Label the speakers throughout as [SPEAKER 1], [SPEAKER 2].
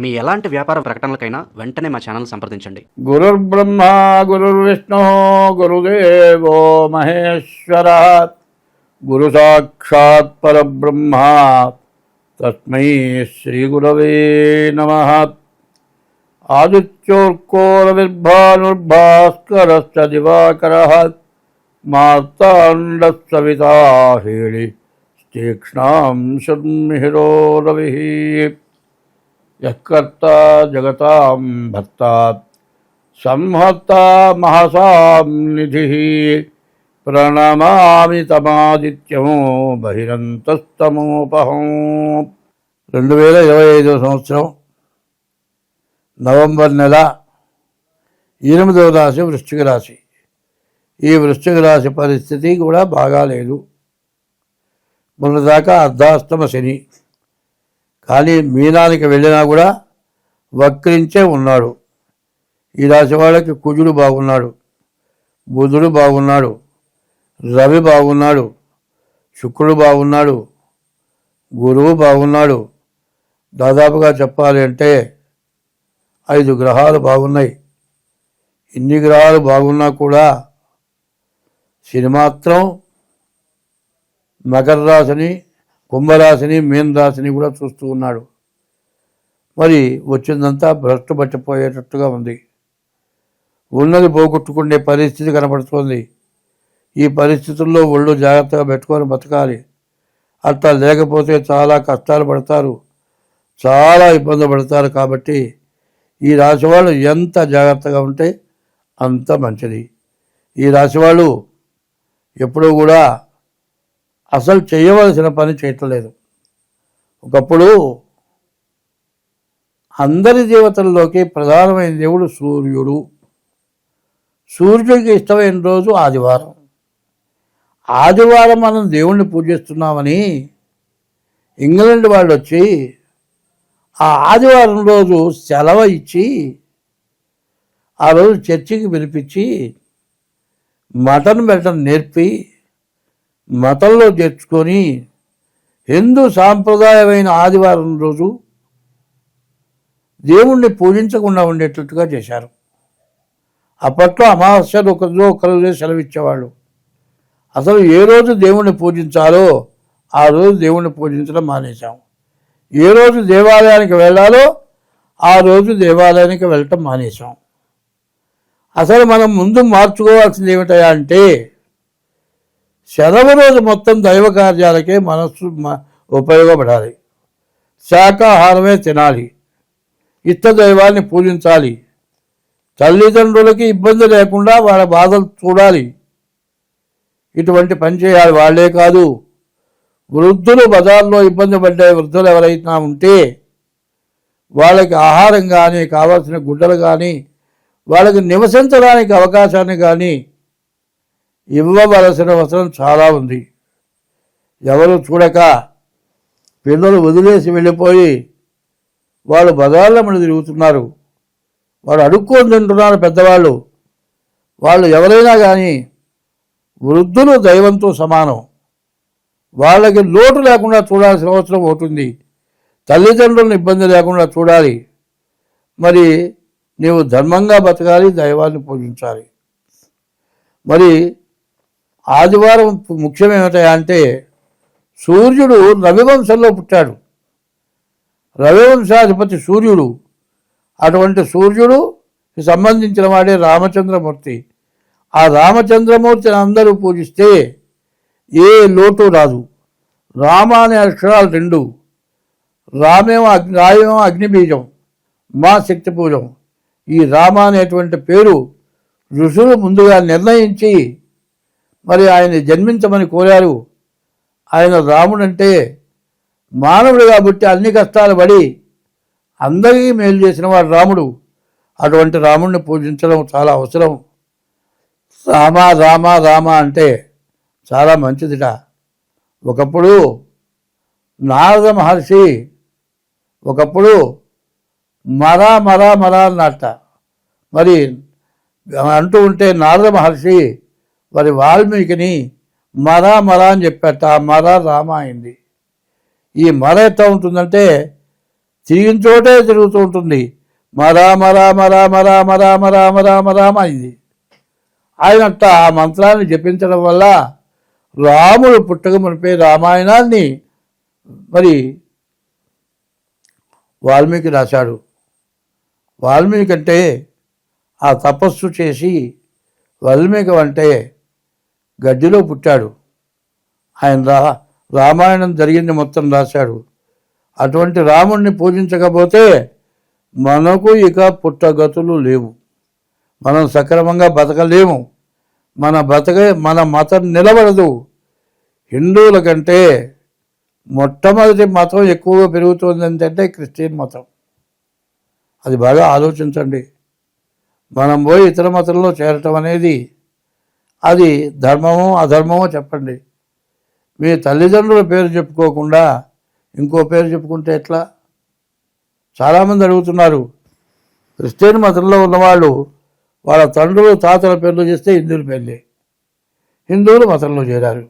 [SPEAKER 1] మీ ఎలాంటి వ్యాపార ప్రకటనలకైనా వెంటనే మా ఛానల్ సంప్రదించండి గురు బ్రహ్మ గురు విష్ణు గురుదేవో మహేశ్వర గురు సాక్షాత్ పరబ్రహ్మ తస్మై శ్రీ గురవే నమ ఆదిత్యోర్కోరవిర్భానుర్భాస్కరశ్చ దివాకర మార్తాండసవితా హేళి తీక్ష్ణాం షన్మిహిరో రవిః యకర్త జగతాం భర్త సంహర్త మహసాం నిధి ప్రణమామి తమాదిత్యము బహిరంతస్తమోపహం రెండు వేల ఇరవై ఐదవ సంవత్సరం నవంబర్ నెల ఎనిమిదవ రాశి వృశ్చిక రాశి ఈ వృశ్చిక రాశి పరిస్థితి కూడా బాగాలేదు మొన్నదాకా అర్ధాస్తమ శని కానీ మీనానికి వెళ్ళినా కూడా వక్రించే ఉన్నాడు ఈ రాశి వాళ్ళకి కుజుడు బాగున్నాడు బుధుడు బాగున్నాడు రవి బాగున్నాడు శుక్రుడు బాగున్నాడు గురువు బాగున్నాడు దాదాపుగా చెప్పాలి అంటే ఐదు గ్రహాలు బాగున్నాయి ఇన్ని గ్రహాలు బాగున్నా కూడా సినిమాత్రం మకర రాశిని కుంభరాశిని మీనరాశిని కూడా చూస్తూ ఉన్నాడు మరి వచ్చిందంతా భ్రష్టు పట్టిపోయేటట్టుగా ఉంది ఉన్నది పోగొట్టుకునే పరిస్థితి కనబడుతోంది ఈ పరిస్థితుల్లో ఒళ్ళు జాగ్రత్తగా పెట్టుకొని బతకాలి అట్లా లేకపోతే చాలా కష్టాలు పడతారు చాలా ఇబ్బంది పడతారు కాబట్టి ఈ రాశి వాళ్ళు ఎంత జాగ్రత్తగా ఉంటే అంత మంచిది ఈ రాశి వాళ్ళు ఎప్పుడూ కూడా అసలు చేయవలసిన పని చేయట్లేదు ఒకప్పుడు అందరి దేవతల్లోకి ప్రధానమైన దేవుడు సూర్యుడు సూర్యుడికి ఇష్టమైన రోజు ఆదివారం ఆదివారం మనం దేవుణ్ణి పూజిస్తున్నామని ఇంగ్లాండ్ వాళ్ళు వచ్చి ఆ ఆదివారం రోజు సెలవు ఇచ్చి ఆ రోజు చర్చికి పిలిపించి మటన్ పెట్టడం నేర్పి మతంలో చేర్చుకొని హిందూ సాంప్రదాయమైన ఆదివారం రోజు దేవుణ్ణి పూజించకుండా ఉండేటట్టుగా చేశారు అప్పట్లో అమావాస్యలు ఒకరిలో ఒకరిలో సెలవిచ్చేవాళ్ళు అసలు ఏ రోజు దేవుణ్ణి పూజించాలో ఆ రోజు దేవుణ్ణి పూజించడం మానేశాం ఏ రోజు దేవాలయానికి వెళ్ళాలో ఆ రోజు దేవాలయానికి వెళ్ళటం మానేశాం అసలు మనం ముందు మార్చుకోవాల్సింది ఏమిటయా అంటే సెలవు రోజు మొత్తం దైవ కార్యాలకే మనస్సు ఉపయోగపడాలి శాకాహారమే తినాలి ఇత్త దైవాన్ని పూజించాలి తల్లిదండ్రులకి ఇబ్బంది లేకుండా వాళ్ళ బాధలు చూడాలి ఇటువంటి పని చేయాలి వాళ్లే కాదు వృద్ధులు బజార్లో ఇబ్బంది పడ్డే వృద్ధులు ఎవరైనా ఉంటే వాళ్ళకి ఆహారం కానీ కావాల్సిన గుడ్డలు కానీ వాళ్ళకి నివసించడానికి అవకాశాన్ని కానీ ఇవ్వవలసిన అవసరం చాలా ఉంది ఎవరు చూడక పిల్లలు వదిలేసి వెళ్ళిపోయి వాళ్ళు బజార్లమని తిరుగుతున్నారు వాళ్ళు అడుక్కొని తింటున్నారు పెద్దవాళ్ళు వాళ్ళు ఎవరైనా కానీ వృద్ధులు దైవంతో సమానం వాళ్ళకి లోటు లేకుండా చూడాల్సిన అవసరం అవుతుంది తల్లిదండ్రులను ఇబ్బంది లేకుండా చూడాలి మరి నీవు ధర్మంగా బతకాలి దైవాన్ని పూజించాలి మరి ఆదివారం ముఖ్యం అంటే సూర్యుడు రవివంశంలో పుట్టాడు రవివంశాధిపతి సూర్యుడు అటువంటి సూర్యుడు సంబంధించిన వాడే రామచంద్రమూర్తి ఆ రామచంద్రమూర్తిని అందరూ పూజిస్తే ఏ లోటు రాదు రామ అనే అక్షరాలు రెండు రామేమో అగ్ని రాయేమో అగ్నిబీజం మా శక్తి పూజం ఈ రామ అనేటువంటి పేరు ఋషులు ముందుగా నిర్ణయించి మరి ఆయన్ని జన్మించమని కోరారు ఆయన రాముడంటే మానవుడు కాబట్టి అన్ని కష్టాలు పడి అందరికీ మేలు చేసిన వాడు రాముడు అటువంటి రాముడిని పూజించడం చాలా అవసరం రామ రామ రామ అంటే చాలా మంచిదిట ఒకప్పుడు నారద మహర్షి ఒకప్పుడు మరా మరా మరా అన్నట్ట మరి అంటూ ఉంటే నారద మహర్షి మరి వాల్మీకిని మర మర అని చెప్పాట మర రామ అయింది ఈ మర ఎట్లా ఉంటుందంటే తిరిగిన చోటే తిరుగుతూ ఉంటుంది మరా మరా మరా మరా మరా మరా మరా మరామ అయింది ఆయన అట్ట ఆ మంత్రాన్ని జపించడం వల్ల రాముడు పుట్టక మునిపే రామాయణాన్ని మరి వాల్మీకి రాశాడు వాల్మీకి అంటే ఆ తపస్సు చేసి వాల్మీకి అంటే గడ్డిలో పుట్టాడు ఆయన రా రామాయణం జరిగింది మొత్తం రాశాడు అటువంటి రాముణ్ణి పూజించకపోతే మనకు ఇక పుట్టగతులు లేవు మనం సక్రమంగా బతకలేము మన బతక మన మతం నిలబడదు హిందువుల కంటే మొట్టమొదటి మతం ఎక్కువగా పెరుగుతుంది ఏంటంటే క్రిస్టియన్ మతం అది బాగా ఆలోచించండి మనం పోయి ఇతర మతంలో చేరటం అనేది అది ధర్మమో అధర్మమో చెప్పండి మీ తల్లిదండ్రుల పేరు చెప్పుకోకుండా ఇంకో పేరు చెప్పుకుంటే ఎట్లా చాలామంది అడుగుతున్నారు క్రిస్టియన్ మతంలో ఉన్నవాళ్ళు వాళ్ళ తండ్రులు తాతల పేర్లు చేస్తే హిందువుల పేర్లే హిందువులు మతంలో చేరారు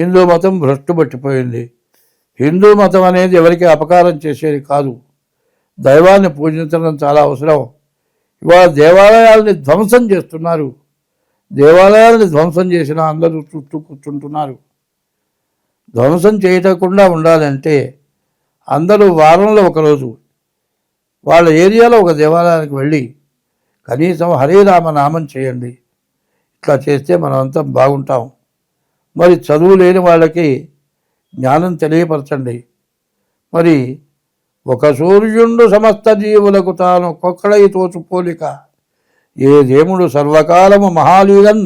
[SPEAKER 1] హిందూ మతం భ్రష్టు పట్టిపోయింది హిందూ మతం అనేది ఎవరికి అపకారం చేసేది కాదు దైవాన్ని పూజించడం చాలా అవసరం ఇవాళ దేవాలయాల్ని ధ్వంసం చేస్తున్నారు దేవాలయాలను ధ్వంసం చేసిన అందరూ చుట్టూ కూర్చుంటున్నారు ధ్వంసం చేయటకుండా ఉండాలంటే అందరూ వారంలో ఒకరోజు వాళ్ళ ఏరియాలో ఒక దేవాలయానికి వెళ్ళి కనీసం హరే రామ నామం చేయండి ఇట్లా చేస్తే మనమంతా బాగుంటాం మరి చదువు లేని వాళ్ళకి జ్ఞానం తెలియపరచండి మరి ఒక సూర్యుండు సమస్త జీవులకు తాను కొక్కడై తోచుపోలిక ఏ దేవుడు సర్వకాలము మహాలీలన్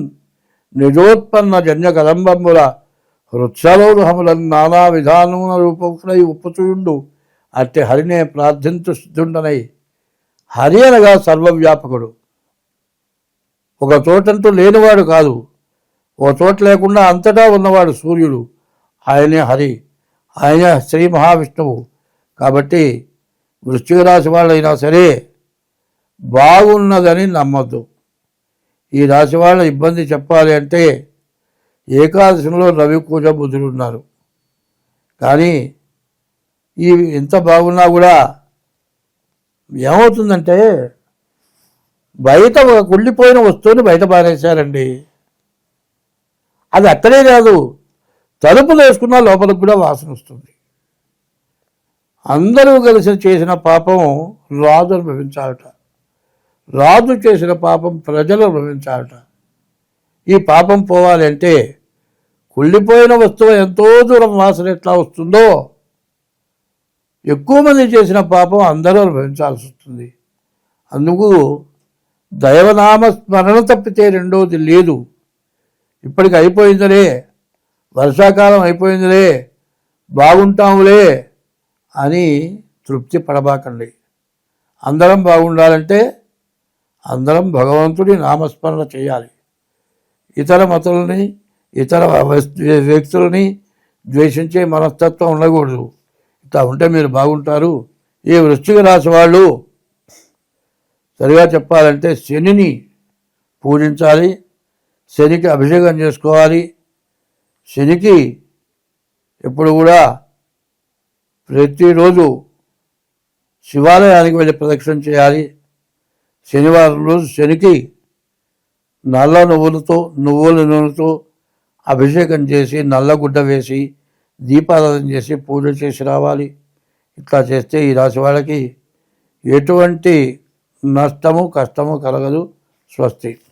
[SPEAKER 1] నిజోత్పన్న జన్య కదంబంబుల హృత్సలోరుహములన్ నానా విధానముల రూపకులై ఉప్పుచుయుండు అట్టి హరినే ప్రార్థించు సిద్ధుండనై హరి అనగా సర్వవ్యాపకుడు ఒక చోటంటూ లేనివాడు కాదు ఒక చోట లేకుండా అంతటా ఉన్నవాడు సూర్యుడు ఆయనే హరి ఆయన శ్రీ మహావిష్ణువు కాబట్టి వృశ్చిక రాశి వాళ్ళైనా సరే బాగున్నదని నమ్మద్దు ఈ రాశి వాళ్ళ ఇబ్బంది చెప్పాలి అంటే ఏకాదశంలో రవి కూజ బుధుడు ఉన్నారు కానీ ఈ ఎంత బాగున్నా కూడా ఏమవుతుందంటే బయట కుళ్ళిపోయిన వస్తువుని బయట పారేశారండి అది అక్కడే కాదు తలుపులు వేసుకున్న లోపలికి కూడా వాసన వస్తుంది అందరూ కలిసి చేసిన పాపం రాజు అనుభవించాలట రాజు చేసిన పాపం ప్రజలు రుణించాలట ఈ పాపం పోవాలంటే కుళ్ళిపోయిన వస్తువు ఎంతో దూరం వాసన ఎట్లా వస్తుందో ఎక్కువ మంది చేసిన పాపం అందరూ అనుభవించాల్సి వస్తుంది అందుకు దైవనామ స్మరణ తప్పితే రెండోది లేదు ఇప్పటికి అయిపోయిందిలే వర్షాకాలం అయిపోయిందిలే బాగుంటాములే అని తృప్తి పడబాకండి అందరం బాగుండాలంటే అందరం భగవంతుడి నామస్మరణ చేయాలి ఇతర మతుల్ని ఇతర వ్యక్తులని ద్వేషించే మనస్తత్వం ఉండకూడదు ఇట్లా ఉంటే మీరు బాగుంటారు ఈ వృశ్చిక రాశి వాళ్ళు సరిగా చెప్పాలంటే శనిని పూజించాలి శనికి అభిషేకం చేసుకోవాలి శనికి ఎప్పుడు కూడా ప్రతిరోజు శివాలయానికి వెళ్ళి ప్రదక్షిణ చేయాలి శనివారం రోజు శనికి నల్ల నువ్వులతో నువ్వుల నూనెతో అభిషేకం చేసి నల్లగుడ్డ వేసి దీపారాధన చేసి పూజ చేసి రావాలి ఇట్లా చేస్తే ఈ రాశి వాళ్ళకి ఎటువంటి నష్టము కష్టము కలగదు స్వస్తి